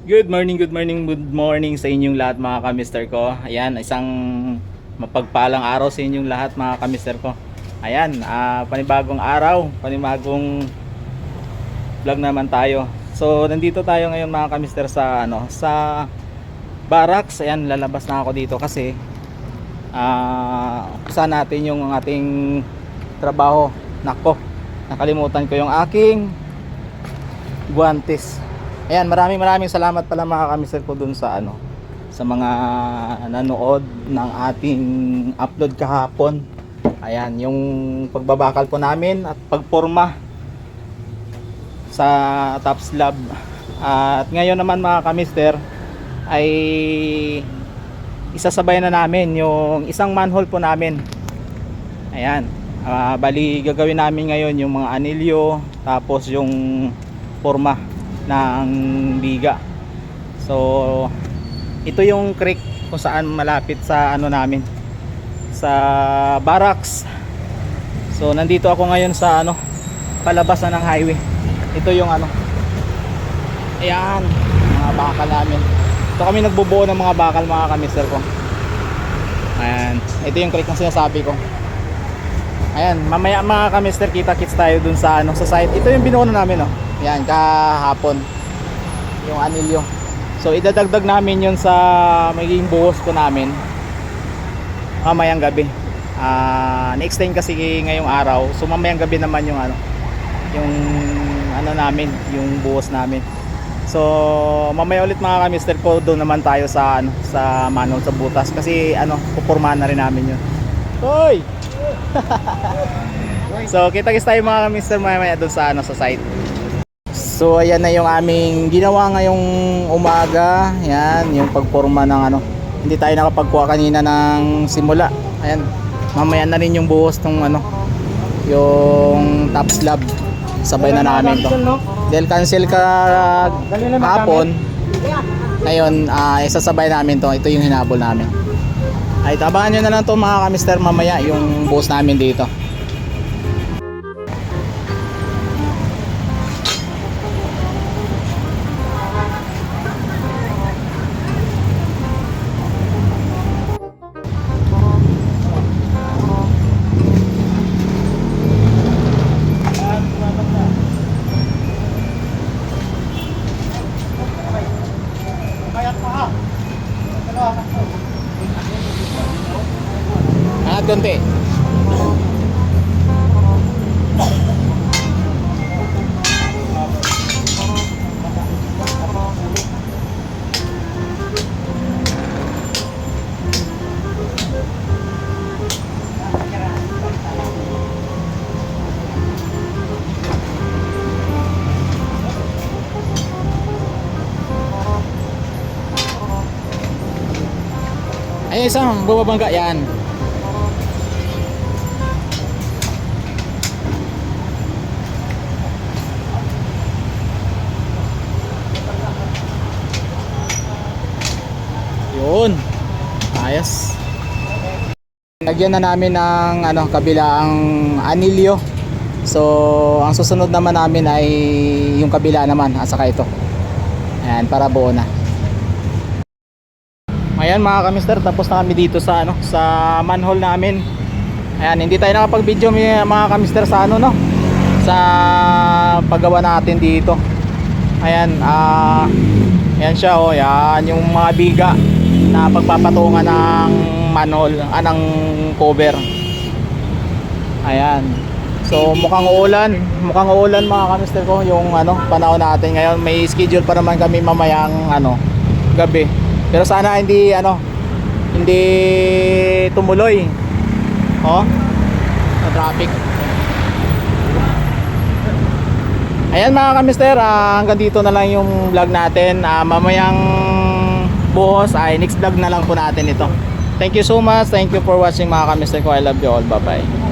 Good morning, good morning, good morning sa inyong lahat mga kamister ko. Ayan, isang mapagpalang araw sa inyong lahat mga kamister ko. Ayan, ah, panibagong araw, panibagong vlog naman tayo. So, nandito tayo ngayon mga kamister sa ano, sa barracks. Ayan, lalabas na ako dito kasi ah, usahan natin yung ating trabaho. Nako, nakalimutan ko yung aking guantes. Ayan, maraming maraming salamat pala mga kamister ko dun sa ano sa mga nanood ng ating upload kahapon. Ayan, yung pagbabakal po namin at pagporma sa Tops Lab. At ngayon naman mga kamister ay isasabay na namin yung isang manhole po namin. Ayan. ah, bali gagawin namin ngayon yung mga anilyo tapos yung forma ng biga. So ito yung creek kung saan malapit sa ano namin sa barracks. So nandito ako ngayon sa ano palabas na ng highway. Ito yung ano Ayan, mga bakal namin. Ito kami nagbubuo ng mga bakal mga kamister ko. Ayan, ito yung creek na sinasabi ko. Ayan, mamaya mga kamister kita kits tayo dun sa ano sa site. Ito yung binuo na namin oh. Ayan, kahapon. Yung anilyo. So idadagdag namin yun sa magiging buhos ko namin. Mamayang gabi. Ah, na-extend kasi ngayong araw. So mamayang gabi naman yung ano yung ano namin, yung buhos namin. So mamaya ulit mga kamister ko doon naman tayo sa ano sa manual sa butas kasi ano pupurmahan na rin namin yun. Hoy! so kita kits tayo mga kamister mamaya doon sa ano sa site. So ayan na yung aming ginawa ngayong umaga. Yan, yung pagporma ng ano. Hindi tayo nakapagkuha kanina ng simula. Ayan. Mamaya na rin yung buhos ng ano yung top slab. Sabay na namin to. Dahil cancel ka hapon. Ngayon, ah isasabay namin to. Ito yung hinabol namin. Ay, tabangan nyo na lang to mga kamister mamaya yung buhos namin dito. Angat konti. Ay, isang bumabangga yan. Yun. Ayos. Lagyan na namin ng ano, kabilaang anilyo. So, ang susunod naman namin ay yung kabila naman at saka ito. Ayan, para buo na. Ayan mga kamister, tapos na kami dito sa ano, sa manhole namin. Ayan, hindi tayo nakapag-video mga kamister sa ano no. Sa paggawa natin dito. Ayan, ah Ayan siya oh, yan yung mga biga na pagpapatungan ng manhole, anang cover. Ayan. So mukhang uulan, mukhang uulan mga kamister ko yung ano, panahon natin ngayon. May schedule pa naman kami mamayang ano, gabi. Pero sana hindi ano, hindi tumuloy. Oh. Sa traffic. Ayan mga kamister, ah, hanggang dito na lang yung vlog natin. Ah, mamayang buhos ay next vlog na lang po natin ito. Thank you so much. Thank you for watching mga kamister ko. I love you all. Bye bye.